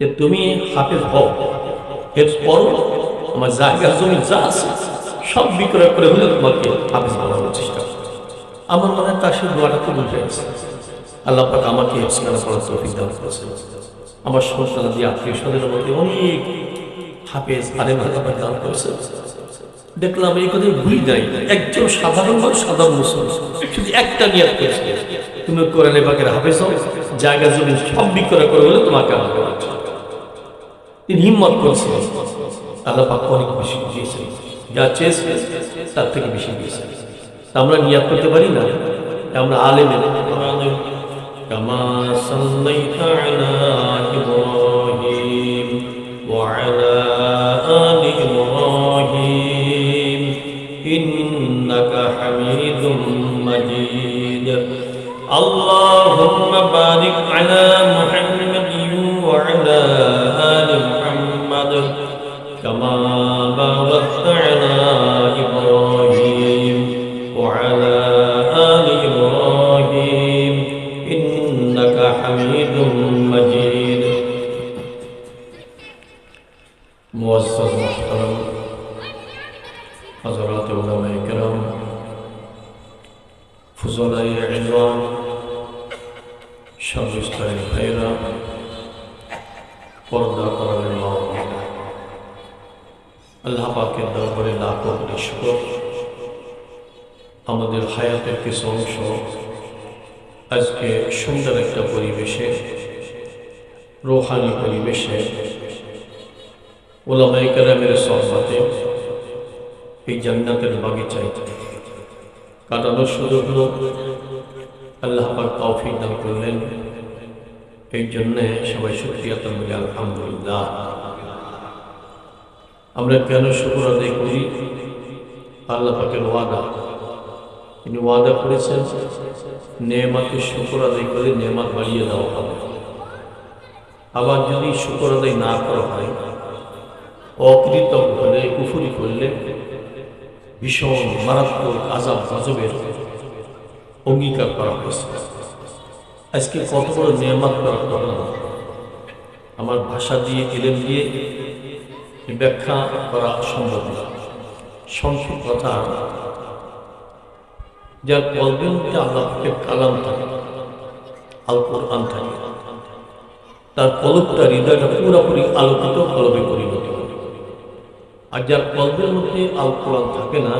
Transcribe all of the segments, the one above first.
যে তুমি হাফেজ হও, হেফজ করো আমার জায়গা জমি যা আছে, সব বিক্রয় করে হলে তোমাকে হাফেজ বানানোর চেষ্টা আমার মনে হয় তার সেই দোয়াটা কবুল হয়েছে আল্লাহ পাক আমাকে হেফজ করা পড়ার তৌফিক দান করেছে আমার সন্তান দিয়ে আত্মীয় স্বজনের মধ্যে অনেক হাফেজ আরেম আল্লাহ পাক দান করেছে দেখলাম এই কথাই ভুলি নাই একজন সাধারণ মানুষ, সাধারণ মুসলিম, শুধু একটা নিয়াত করেছে। তুমি কোরআনে পাকের হাফেজ হও, জায়গা জমি সব বিক্রয় করে বলে তোমাকে আমাকে। তিনি হিম্মত করেছিলেন আল্লাহ পাক অনেক বেশি দিয়েছেন যা চেয়েছে তার থেকে বেশি দিয়েছেন তা আমরা নিয়াত করতে পারি না আমরা আলেমে كما صليت على إبراهيم وعلى آل إبراهيم إنك حميد مجيد اللهم بارك على কিছু অংশ আজকে সুন্দর একটা পরিবেশে, রোহানি পরিবেশে ওলামাই কেরামের সহবাতে এই জান্নাতের বাগিচায় কাটানোর সুযোগ আল্লাহ পাক তৌফিক দান করলেন, এই জন্যে সবাই শুক্রিয়া তো বলি আলহামদুলিল্লাহ। আমরা কেন শুক্র আদায় করি? আল্লাহ পাকের ওয়াদা। তিনি ওয়াদা করেছেন, নেমাকে শুক্র আদায় করে নেমাত বাড়িয়ে দেওয়া হবে। আবার যদি শুক্র আদায় না করা হয়, অকৃতজ্ঞ হলে, কুফুরি করলে, ভীষণ মারাত্মক আজাব গজবের অঙ্গীকার করা হয়েছে। আজকে কত বড় নিয়ামত করা করলাম। আমার ভাষা দিয়ে এলেন দিয়ে ব্যাখ্যা করা সম্ভব না। সংক্ষেপ কথা। যার কলবের মধ্যে আল্লাহকে কালাম থাকে আল কোরআন থাকে। তার কলবটা হৃদয়টা পুরোপুরি আলোকিত কলবে পরিণত। আর যার কলবের মধ্যে আল কোরআন থাকে না,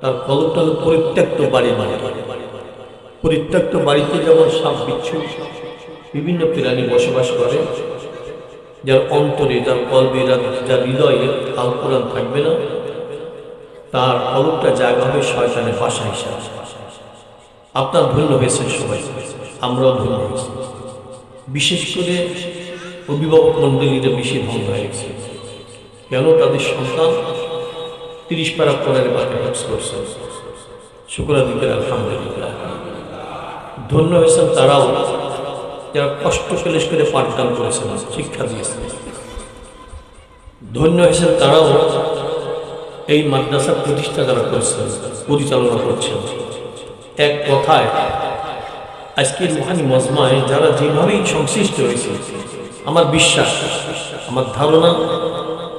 তার কলবটা হলো পরিত্যক্ত বাড়ি বাড়ি। পরিত্যক্ত বাড়িতে যেমন সাপ বিচ্ছু বিভিন্ন প্রাণী বসবাস করে, যার অন্তরে, যার কলবে, যার হৃদয়ে আল কোরআন থাকবে না তার কলবটা জায়গা হবে শয়তানের বাসা হিসাবে। আপনার ধন্য হয়েছেন সবাই, আমরাও ধন্য হয়েছি। বিশেষ করে অভিভাবক মণ্ডলীরা বেশি ধন্য গেছে। কেন? তাদের সন্তান তিরিশ পারা পরের বাকি কাজ করছে। শুক্রাদিকের আলহামদুলিল্লাহ। ধন্য হয়েছেন তারাও। যারা কষ্ট ক্লেশ করে পাঠদান করেছেন, শিক্ষা দিয়েছেন। ধন্য হয়েছেন তারাও। এই মাদ্রাসা প্রতিষ্ঠা যারা করেছেন, পরিচালনা করছেন। এক কথায় আজকে রুহানি মজমায় যারা যেভাবেই সংশ্লিষ্ট হয়েছে, আমার বিশ্বাস, আমার ধারণা,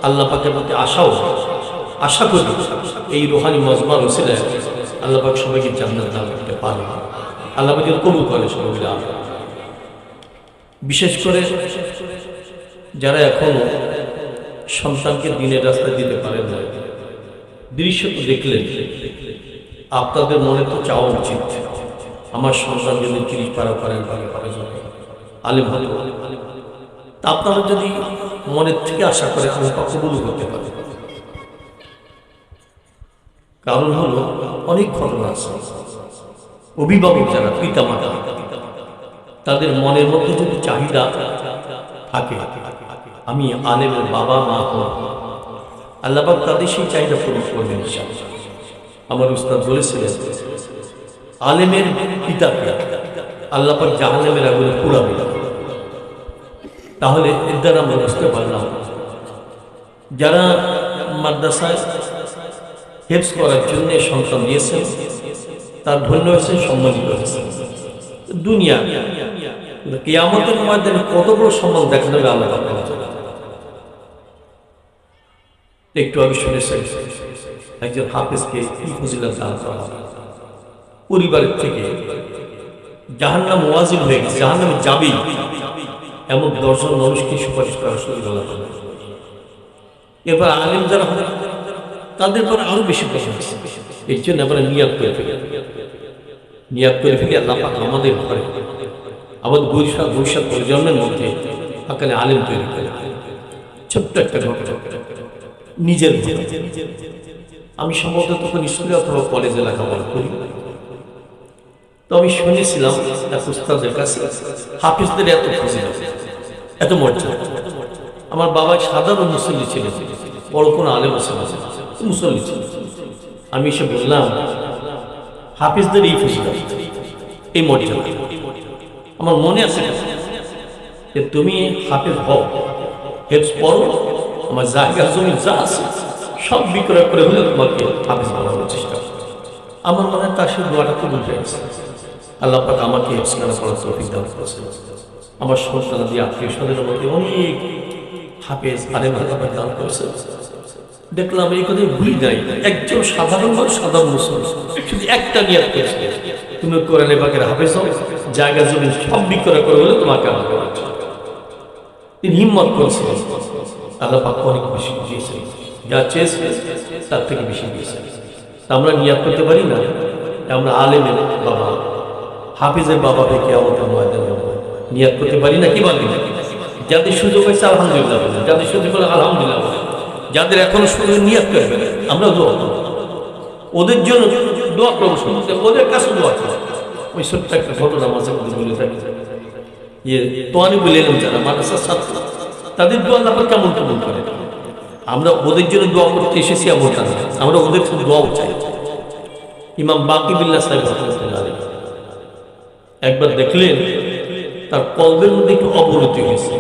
আল্লাহ পাকের প্রতি আশাও, আশা করি এই রুহানি মজমা রসিলে আল্লাহ পাক সবাইকে জান্নাত দান করতে পারে আল্লাহ পাকে কবুল করে সবাই বিশেষ করে যারা এখনও সন্তানকে দিনের রাস্তায় দিতে পারেন দৃশ্য তো দেখলেন। আপনাদের মনে তো চাওয়া উচিত। আমার সন্তান যদি তিরিশ পারা পারেন ভাবে পারে আলেম হলে তা আপনারা যদি মনের থেকে আশা করে আল্লাহ কবুল করতে পারে। কারণ হলো, অনেক ঘটনা আছে। অভিভাবক যারা পিতা মাতা তাদের মনের মধ্যে যদি চাহিদা থাকে, আমি আলেমের বাবা মা হব। আল্লাহবাক তাদের সেই চাহিদা পূরণ করবেন আমার উস্তাদ বলেছিলেন, আলেমের পিতাকে আল্লাপাক জাহান্নামের আগুনে পুরাবে তাহলে এর দ্বারা আমরা বুঝতে পারলাম, যারা মাদ্রাসায় হেফস করার জন্য সন্তান দিয়েছেন, তার ধন্য হয়েছে সম্মানিত হয়েছে দুনিয়া, কেয়ামতের ময়দানে কত বড় সম্মান দেখানো আল্লাহ একটু আগে শুনেছেন একজন হাফেজকে ফজিলত দান করা পরিবারের থেকে জাহান্নাম ওয়াজিব হয়ে গেছে, জাহান্নামে যাবেই এমন দশজন মানুষকে সুপারিশ করা শুরু করা। এবার আলিম যারা হবে, তাদের পরে আরও বেশি আছে। এই জন্য আমরা নিয়াদ করে ফেলি। নিয়াদ করে ফেলি, আল্লাহ আমাদের ঘরে আমাদের ভবিষ্যৎ ভবিষ্যৎ প্রজন্মের মধ্যে আকালে আলিম তৈরি করে। ছোট্ট একটা ঘটনা। নিজের। আমি সম্ভবত তখন স্কুলে অথবা কলেজে লেখাপড়া করি। তো আমি শুনেছিলাম এক উস্তাদের কাছে হাফিজদের এত ফজিলত এত মর্যাদা। আমার বাবা সাধারণ মুসল্লি ছিলেন বড় কোনো আলেম ছিল না, মুসল্লি ছিল। আমি এসে বললাম হাফিজদের এই ফজিলত এই মর্যাদা। আমার মনে আছে যে তুমি হাফিজ হও হেফজ পড়ো আমার জায়গা, জমি যা আছে, সব বিক্রয় করে হলে তোমাকে হাফিজ বানানোর চেষ্টা। আমার মনে হয় তার সেই দোয়াটা কবুল গেছে আল্লাহ পাক আমাকে হেফসখানা পড়ার তৌফিক দান করেছে আমার সন্তান দিয়ে আত্মীয় স্বজনের মধ্যে অনেক হাফেজ, আলেম আল্লাহ দান করেছে দেখলাম এই কথাই ভুলি নাই একজন সাধারণ মানুষ, সাধারণ মুসলমান শুধু একটা নিয়াত করেছে তুমি কোরআনে পাকের হাফেজ হও, জায়গা, জমি সব বিক্রয় করে হলে তোমাকে আমাকে। তিনি হিম্মত করেছিলেন আল্লাহ অনেক বেশি দিয়েছেন। যা চেয়েছে, তার থেকে বেশি আমরা নিয়াত করতে পারি না? আমরা আলেমের বাবা, হাফিজের বাবা থেকে আমাদের ময়দান করতে পারি না? কি বলি যাদের সুযোগ হয়েছে, আলহামদুলিল্লাহ যাদের সুযোগ হলে, আলহামদুলিল্লাহ যাদের এখনও সুযোগ নিয়াত করবে আমরা দোয়া ওদের জন্য দোয়া করব ওদের কাছে দোয়া করব। ওই ছোট্ট একটা ঘটনা মাঝে মধ্যে বলে থাকি। ইয়ে তোয়ানি বলে এলাম যারা, মাদ্রাসার ছাত্র তাদের দোয়া আল্লাহ কেমন কবুল করে? আমরা ওদের জন্য দোয়া করতে এসেছি এমন তা না। আমরা ওদের জন্য দোয়াও চাই। ইমাম বাকি বিল্লাহ সাহেব একবার দেখলেন তার কলবের মধ্যে একটু অবনতি হয়েছে।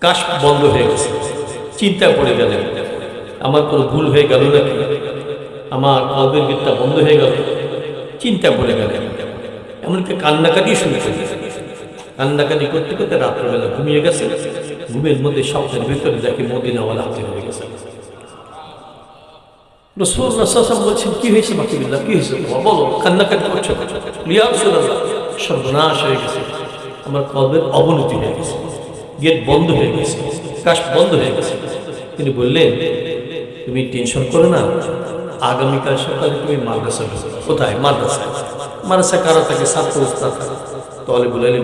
কাশ বন্ধ হয়ে গেছে। চিন্তা পড়ে গেলেন, আমার কোনো ভুল হয়ে গেল নাকি? আমার কলবের গীতটা বন্ধ হয়ে গেল? চিন্তায় পড়ে গেলেন। এমনকি কান্নাকাটি করে দিয়েছে। কান্নাকাটি করতে করতে রাত্রেবেলা ঘুমিয়ে গেছে ঘুমের মধ্যে স্বপ্নের ভিতরে দেখে মদিনাওয়ালা হাজির হয়ে গেছে। কি হয়েছে বলো হয়ে গেছে। আমার অবনতি হয়ে গেছে বন্ধ হয়ে গেছে বন্ধ হয়ে গেছে। তিনি বললেন, তুমি টেনশন করো না, আগামীকাল সকালে তুমি মাদ্রাসা। কোথায়? মাদ্রাসায়? মাদ্রাসা কারা থাকে? ছাত্র, উস্তাদ? তাহলে বলেলেন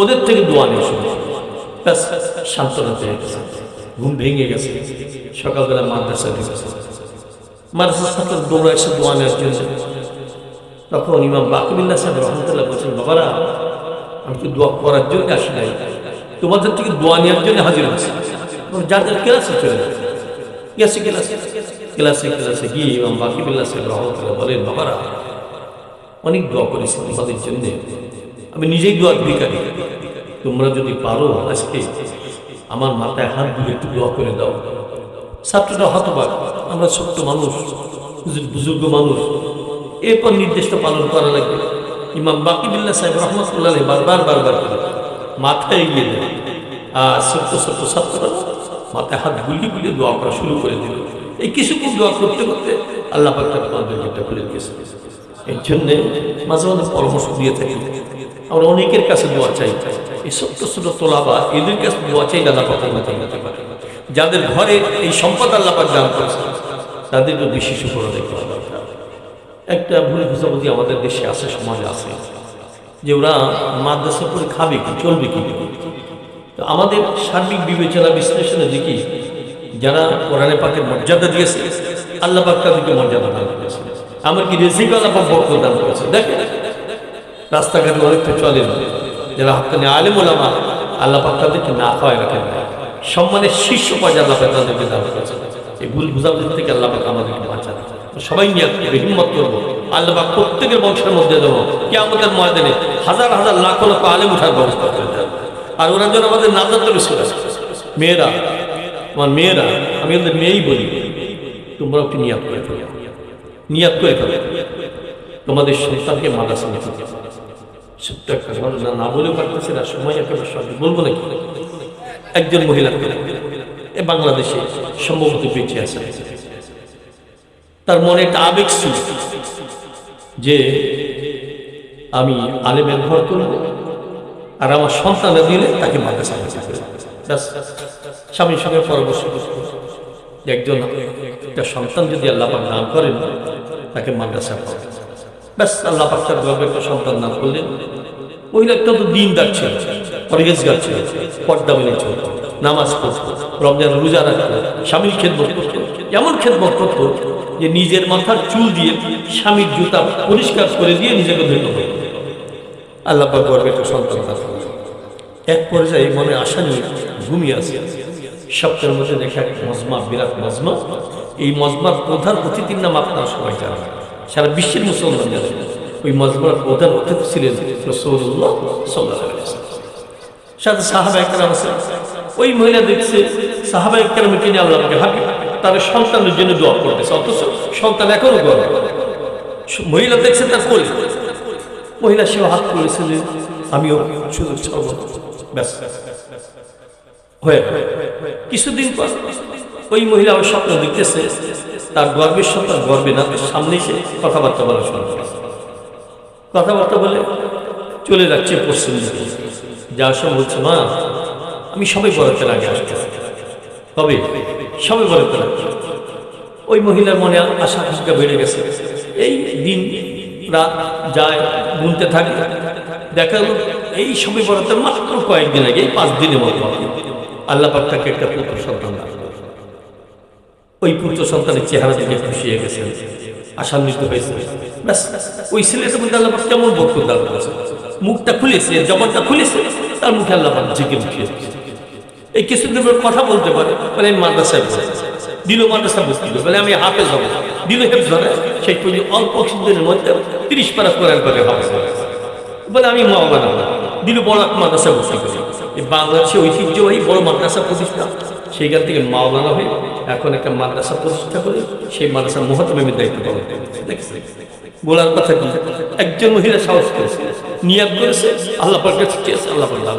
ওদের থেকে দোয়া নিয়ে ব্যাস সান্ত্বনা পেয়ে গেছে ঘুম ভেঙে গেছে। সকালবেলা মাদ্রাসা ঢুকেছে। মাদ্রাসা ছাত্র দৌড়া এসে দোয়া নেওয়ার জন্য। তখন ইমাম বাকিবুল্লাহ সাহেব রহমতুল্লাহ বলছেন, বাবারা, আমি তো দোয়া করার জন্য আসি নাই? তোমাদের থেকে দোয়া নেওয়ার জন্য হাজির হয়েছে। যাদের ক্লাসে চলে গেছে ক্লাসে ক্লাসে ক্লাসে গিয়ে ইমাম বাকিবুল্লাহ সাহেব রহমতুল্লাহ বলেন, বাবারা, অনেক দোয়া করেছি তোমাদের জন্য। আমি নিজেই দোয়ার ভিকারি তোমরা যদি পারো আজকে আমার মাথায় হাত দিয়ে একটু দোয়া করে দাও। ছাত্রটা হতবাক, আমরা ছোট্ট মানুষ বুজুর্গ- মানুষ। এরপর নির্দেশটা পালন করা লাগবে। ইমাম বাকিবুল্লাহ সাহেব রহমতুল্লাহ বারবার বারবার করে, মাথায় এগিয়ে দেয়। আর ছোট্ট ছোট্ট ছাত্ররা মাথায় হাত গুলিয়ে গুলিয়ে দোয়া করা শুরু করে দিল। এই কিছুক্ষণ দোয়া করতে করতে আল্লাহ পাক তার কলবের খুলে দিয়েছে। এর জন্যে মাঝে মাঝে পরামর্শ দিয়ে থাকি। আমরা অনেকের কাছে দোয়া চাই। এই ছোট্ট ছোট তোলাবা এদের কাছে দোয়া চাই যাদের ঘরে এই সম্পদ আল্লাহ পাক দান করেছে তাদেরকে বেশি সুফল দেখতে একটা ভুল বুঝাবুঝি আমাদের দেশে আছে, সমাজে আছে, যে ওরা মাদ্রাসা করে খাবে কি, চলবে কি? তো আমাদের সার্বিক বিবেচনা বিশ্লেষণে দেখি, যারা কোরআনে পাকের মর্যাদা দিয়েছে, আল্লাহ পাক তাদেরকে মর্যাদা দান করেছে। এমনকি রেজিক আল্লাহ পাক বরকত দান করেছে। দেখেন, রাস্তাঘাটে অনেকটা চলে না। যারা হাক্কানি আলেম ওলামা আল্লাহ পাক তাদেরকে না খাওয়ায় রাখেন না। সম্মানের শীর্ষ পর্যায়ে আল্লাহ পাক তাদেরকে দান করেছে এই ভুল বুঝাবুঝি থেকে আল্লাহ পাক আমাদেরকে বাঁচান। সবাই নিয়ে হিম্মত করব। আল্লাহ পাক প্রত্যেকের বংশের মধ্যে দেবো কে আমাদের ময়দানে হাজার হাজার লাখ লাখ আলেম উঠার ব্যবস্থা করে দেন। আর ওরা যেন আমাদের নাজার তৈরি ছিল মেয়েরা, আমার মেয়েরা, আমি ওদের মেয়েই বলি তোমরা একটু নিয়াত করে ফেলো। নিয়াত করে ফেলো। তোমাদের সন্তানকে মাদ্রাসা নিতে ছোট্ট একটা ঘটনা না বলেও পারতেছি না, সময় একেবারে সঙ্গে বলব নাকি? একজন মহিলা এ বাংলাদেশে সম্ভবত বেঁচে আছে। তার মনে একটা আবেগ ছিল যে আমি আলেমের ঘর করব আর আমার সন্তানে দিলে তাকে মাদ্রাসা স্বামীর সঙ্গে পরামর্শ একজন একটা সন্তান যদি আল্লাহ নাম করেন, তাকে মাদ্রাসা করে ব্যাস, আল্লাহ পাক তার গর্বে একটা সন্তান নাম করলেন। মহিলা একটা তো দিন ছিল, পরহেজগার ছিল, পর্দা মেনে চলত, নামাজ পড়তো, রমজান রোজা রাখতো, স্বামীর খেদমত করতো, এমন খেদমত করতো যে নিজের মাথার চুল দিয়ে স্বামীর জুতা পরিষ্কার করে দিয়ে নিজেকে ধন্য করতো আল্লাহ পাক গর্বে একটা সন্তান করলেন। এক পর্যায়ে মনে আশা নিয়ে ঘুমিয়ে আছে সপ্তাহের মধ্যে দেখে এক মজমা, বিরাট মজমা। এই মজমার প্রধান অতিথির নাম আপনারা সবাই জানেন। সারা বিশ্বের মুসলমান জানেন ওই মজমার প্রধান অতিথি ছিলেন রসৌল্লাহ সাল্লাহ সাথে সাহাবা একরাম আছে। ওই মহিলা দেখছে, সাহাবা একরামকে নিয়ে আল্লাহ আমাকে হাবি তার সন্তানের জন্য দোয়া করতেছে, অথচ সন্তান এখনও গর্ব মহিলা দেখছে তার কোলে। মহিলা সেও হাত করেছিলেন আমিও শুধু ছাড়ব। ব্যাস। হয়ে কিছুদিন পর ওই মহিলা ওই স্বপ্ন দেখতেছে তার গর্বের সন্তান গর্বে না সামনে এসে কথাবার্তা বলা শুরু। কথাবার্তা বলে চলে যাচ্ছে পশ্চিম দিকে। যাওয়ার সময় বলছে, মা, আমি সবাই বরাতের আগে আসতে তবে সবাই বরাতের আগে। ওই মহিলার মনে আশা আকাঙ্ক্ষা বেড়ে গেছে। এই দিন রাত যায়, গুনতে থাকে। দেখা গেল, এই সবই বরাতে মাত্র কয়েকদিন আগে এই পাঁচ দিনের মতো আল্লাহ পাক তাকে একটা পুত্র সন্তান। ওই পুত্র সন্তানের চেহারা দেখে খুশি হয়ে গেছে আশান্বিত হয়েছে ব্যাস, ওই ছেলেটার মধ্যে আল্লাহ কেমন বক্তব্য দান করেছে মুখটা খুলেছে, জবানটা খুলেছে, তার মুখে আল্লাহ ঝেঁকে দিয়েছে। এই কিছুদিন পর কথা বলতে পারে, বলে আমি মাদ্রাসায় পড়ি। দিল মাদ্রাসা হবে বলে আমি হাফেজ হব। দিল হেফজ হবে সেই পুঁজি অল্প কিছুদিনের মধ্যে তিরিশ পারা কোরআন করে হাফেজ বলে আমি মাওলানা দিল বড় মাদ্রাসা করি। এই বাংলাদেশে ঐতিহ্যবাহী বড় মাদ্রাসা প্রতিষ্ঠা সেইখান থেকে মাওলানা হয়ে এখন একটা মাদ্রাসা প্রতিষ্ঠা করে সেই মাদ্রাসা মহতমের দায়িত্ব পালন বলার কথা কি? একজন মহিলা সাহস করেছে নিয়াদ করেছে, আল্লাহ আল্লাহ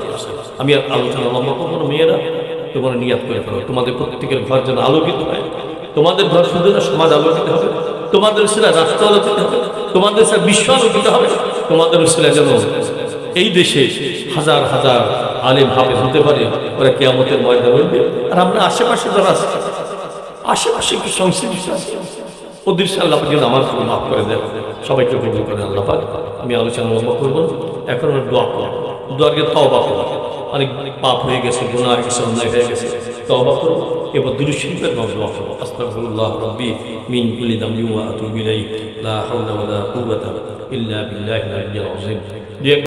আমি আর আলোচনা লম্বা করব মেয়েরা। তোমরা নিয়াদ করে ফেলো। তোমাদের প্রত্যেকের ঘর যেন আলোকিত হয়। তোমাদের ঘর শুধু না, সমাজ আলোকিত হবে। তোমাদের সেটা রাষ্ট্র আলোকিত হবে। তোমাদের সেটা বিশ্ব আলোকিত হবে। তোমাদের সেটা যেন এই দেশে হাজার হাজার আলেম ভাবে হতে পারে, ওরা কেয়ামতের ময়দা বলবে, আর আমরা আশেপাশে যারা আছে, আশেপাশে কি সংশ্লিষ্ট আছে সে আল্লাহ যেন আমার জন্য মাফ করে দেয় সবাইকে কবুল করে আল্লাহ পাক। আমি আলোচনা লম্বা করব, এখন আমরা দোয়া করব। দোয়াকে তওবা করব। অনেক পাপ হয়ে গেছে, গুনাহ হয়ে গেছে, অন্যায় হয়ে গেছে, তওবা করব এবার দুরুশরীফের নাম দোয়া করব। আস্তাগফিরুল্লাহ রাব্বি মিন কুল্লি দামবি ওয়া আতুবু ইলাইহি, লা হাওলা ওয়া লা কুওয়াতা ইল্লা বিল্লাহিল আলিয়্যিল আযীম।